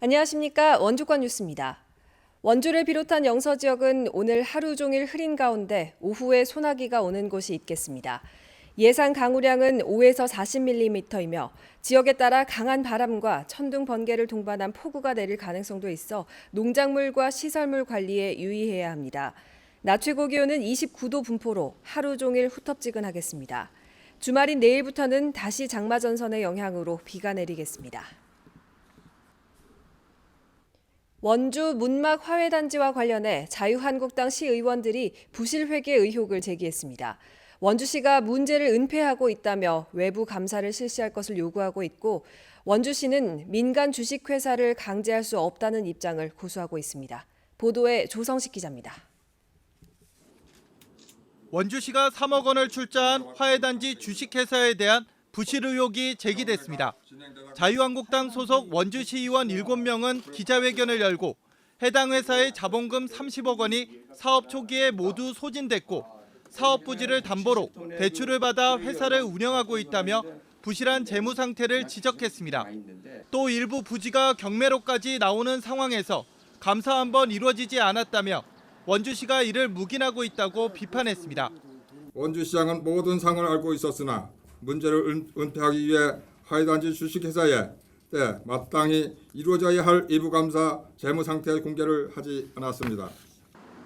안녕하십니까 원주권 뉴스입니다. 원주를 비롯한 영서 지역은 오늘 하루 종일 흐린 가운데 오후에 소나기가 오는 곳이 있겠습니다. 예상 강우량은 5에서 40mm이며 지역에 따라 강한 바람과 천둥 번개를 동반한 폭우가 내릴 가능성도 있어 농작물과 시설물 관리에 유의해야 합니다. 낮 최고 기온은 29도 분포로 하루 종일 후텁지근하겠습니다. 주말인 내일부터는 다시 장마 전선의 영향으로 비가 내리겠습니다. 원주 문막 화훼단지와 관련해 자유한국당 시의원들이 부실 회계 의혹을 제기했습니다. 원주시가 문제를 은폐하고 있다며 외부 감사를 실시할 것을 요구하고 있고 원주시는 민간 주식회사를 강제할 수 없다는 입장을 고수하고 있습니다. 보도에 조성식 기자입니다. 원주시가 3억 원을 출자한 화해단지 주식회사에 대한 부실 의혹이 제기됐습니다. 자유한국당 소속 원주시의원 7명은 기자회견을 열고 해당 회사의 자본금 30억 원이 사업 초기에 모두 소진됐고 사업 부지를 담보로 대출을 받아 회사를 운영하고 있다며 부실한 재무 상태를 지적했습니다. 또 일부 부지가 경매로까지 나오는 상황에서 감사 한번 이루어지지 않았다며 원주시가 이를 묵인하고 있다고 비판했습니다. 원주시장은 모든 상을 알고 있었으나 문제를 은, 은폐하기 위해 화해단지 주식회사에 때 마땅히 이루어져야 할 일부 감사 재무 상태 공개를 하지 않았습니다.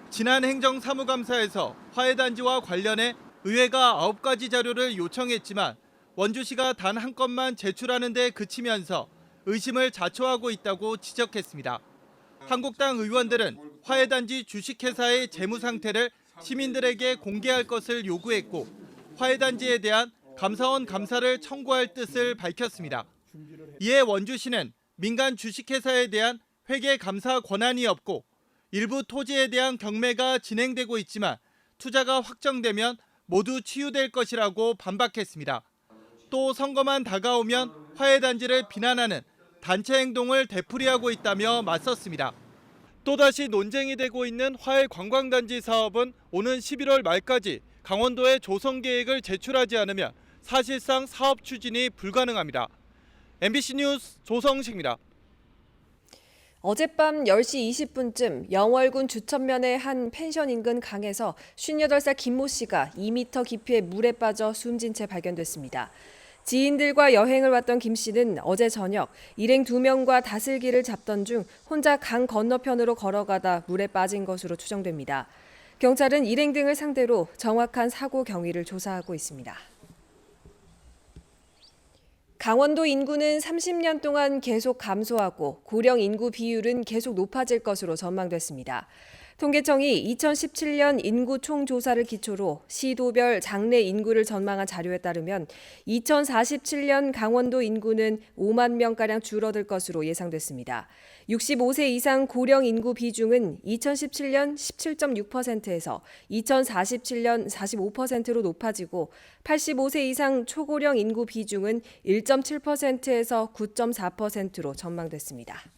지난 행정사무감사에서 화해단지와 관련해 의회가 9가지 자료를 요청했지만 원주시가 단 한 건만 제출하는 데 그치면서 의심을 자초하고 있다고 지적했습니다. 한국당 의원들은 화해단지 주식회사의 재무 상태를 시민들에게 공개할 것을 요구했고 화해단지에 대한 감사원 감사를 청구할 뜻을 밝혔습니다. 이에 원주시는 민간 주식회사에 대한 회계 감사 권한이 없고 일부 토지에 대한 경매가 진행되고 있지만 투자가 확정되면 모두 치유될 것이라고 반박했습니다. 또 선거만 다가오면 화해단지를 비난하는 단체 행동을 되풀이하고 있다며 맞섰습니다. 또다시 논쟁이 되고 있는 화해 관광단지 사업은 오는 11월 말까지 강원도에 조성 계획을 제출하지 않으면 사실상 사업 추진이 불가능합니다. MBC 뉴스 조성식입니다. 어젯밤 10시 20분쯤 영월군 주천면의 한 펜션 인근 강에서 58살 김모 씨가 2m 깊이의 물에 빠져 숨진 채 발견됐습니다. 지인들과 여행을 왔던 김 씨는 어제 저녁 일행 두 명과 다슬기를 잡던 중 혼자 강 건너편으로 걸어가다 물에 빠진 것으로 추정됩니다. 경찰은 일행 등을 상대로 정확한 사고 경위를 조사하고 있습니다. 강원도 인구는 30년 동안 계속 감소하고 고령 인구 비율은 계속 높아질 것으로 전망됐습니다. 통계청이 2017년 인구 총조사를 기초로 시도별 장래 인구를 전망한 자료에 따르면 2047년 강원도 인구는 5만 명가량 줄어들 것으로 예상됐습니다. 65세 이상 고령 인구 비중은 2017년 17.6%에서 2047년 45%로 높아지고 85세 이상 초고령 인구 비중은 1.7%에서 9.4%로 전망됐습니다.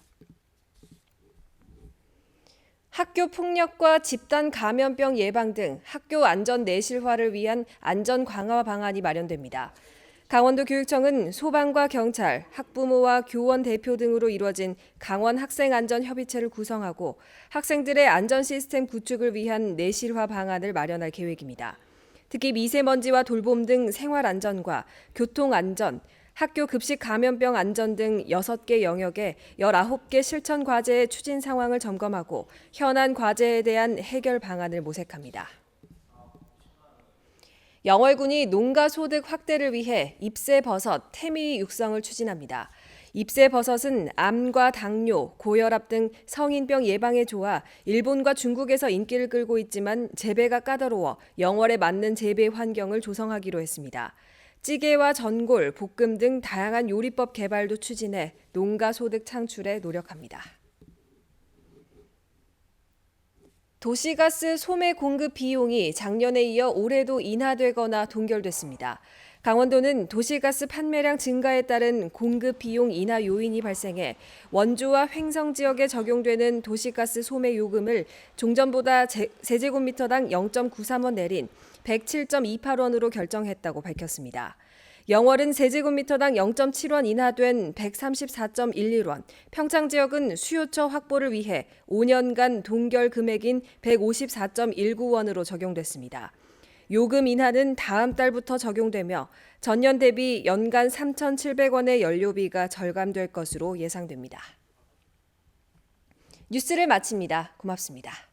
학교 폭력과 집단 감염병 예방 등 학교 안전 내실화를 위한 안전 강화 방안이 마련됩니다. 강원도 교육청은 소방과 경찰, 학부모와 교원 대표 등으로 이루어진 강원 학생 안전 협의체를 구성하고 학생들의 안전 시스템 구축을 위한 내실화 방안을 마련할 계획입니다. 특히 미세먼지와 돌봄 등 생활 안전과 교통 안전, 학교 급식 감염병 안전 등 6개 영역에 19개 실천 과제의 추진 상황을 점검하고 현안 과제에 대한 해결 방안을 모색합니다. 영월군이 농가 소득 확대를 위해 잎새 버섯, 태미 육성을 추진합니다. 잎새 버섯은 암과 당뇨, 고혈압 등 성인병 예방에 좋아 일본과 중국에서 인기를 끌고 있지만 재배가 까다로워 영월에 맞는 재배 환경을 조성하기로 했습니다. 찌개와 전골, 볶음 등 다양한 요리법 개발도 추진해 농가 소득 창출에 노력합니다. 도시가스 소매 공급 비용이 작년에 이어 올해도 인하되거나 동결됐습니다. 강원도는 도시가스 판매량 증가에 따른 공급 비용 인하 요인이 발생해 원주와 횡성 지역에 적용되는 도시가스 소매 요금을 종전보다 제- 세제곱미터당 0.93원 내린 107.28원으로 결정했다고 밝혔습니다. 영월은 세제곱미터당 0.7원 인하된 134.11원, 평창 지역은 수요처 확보를 위해 5년간 동결 금액인 154.19원으로 적용됐습니다. 요금 인하는 다음 달부터 적용되며 전년 대비 연간 3,700원의 연료비가 절감될 것으로 예상됩니다. 뉴스를 마칩니다. 고맙습니다.